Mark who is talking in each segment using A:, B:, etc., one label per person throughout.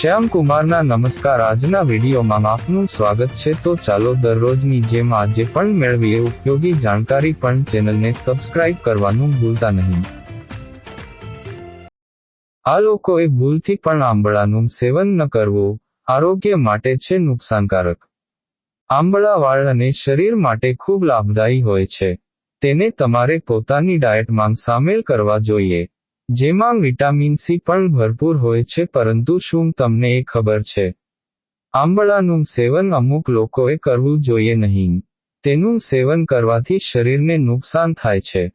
A: શ્યામ કુમારના નમસ્કાર. આજના વિડીયોમાં આપનું સ્વાગત છે. તો ચાલો દરરોજની જેમ આજે પણ મેળવીએ ઉપયોગી જાણકારી પણ ચેનલને સબસ્ક્રાઇબ કરવાનું ભૂલતા નહીં. આ લોકોએ ભૂલથી પણ આંબળાનું સેવન ન કરવું આરોગ્ય માટે છે નુકસાનકારક. આંબળા વાળ અને શરીર માટે ખૂબ લાભદાયી હોય છે. તેને તમારે પોતાની ડાયટમાં સામેલ કરવા જોઈએ. જેમાં વિટામિન સી પણ ભરપૂર હોય છે, પરંતુ શું તમને એ ખબર છે? આંબળાનું સેવન અમુક લોકોએ કરવું જોઈએ નહીં. તેનું સેવન કરવાથી શરીરને નુકસાન થાય છે.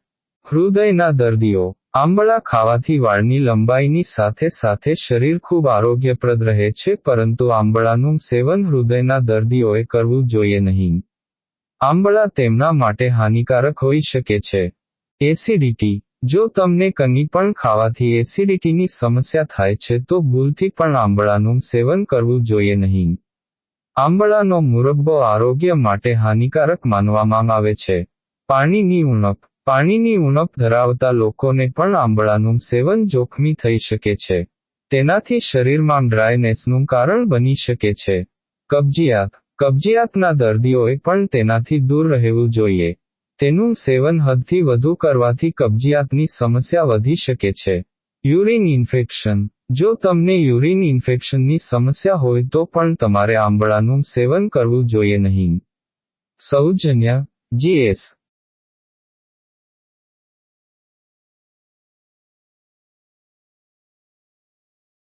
A: હૃદયના દર્દીઓ, આંબળા ખાવાથી વાળની લંબાઈની સાથે સાથે શરીર ખૂબ આરોગ્યપ્રદ રહે છે, પરંતુ આંબળાનું સેવન હૃદયના દર્દીઓએ કરવું જોઈએ નહીં. આંબળા તેમના માટે હાનિકારક હોઈ શકે છે. એસિડિટી જો તમને કંઈ પણ ખાવાથી એસિડિટીની સમસ્યા થાય છે, તો ભૂલથી પણ આંબળાનું સેવન કરવું જોઈએ નહીં. આંબળાનો મુરબ્બો આરોગ્ય માટે હાનિકારક માનવામાં આવે છે. પાણીની ઉણપ. પાણીની ઉણપ ધરાવતા લોકોને પણ આંબળાનું સેવન જોખમી થઈ શકે છે. તેનાથી શરીરમાં ડ્રાયનેસનું કારણ બની શકે છે. કબજિયાત. કબજિયાતના દર્દીઓએ પણ તેનાથી દૂર રહેવું જોઈએ. તેનું સેવન હદથી વધુ કરવાથી કબજિયાતની સમસ્યા વધી શકે છે. Urine infection. જો તમને યુરિન ઇન્ફેક્શનની સમસ્યા હોય તો પણ તમારે આંબળાનું સેવન કરવું જોઈએ નહીં. સૌજન્ય. જીએસ.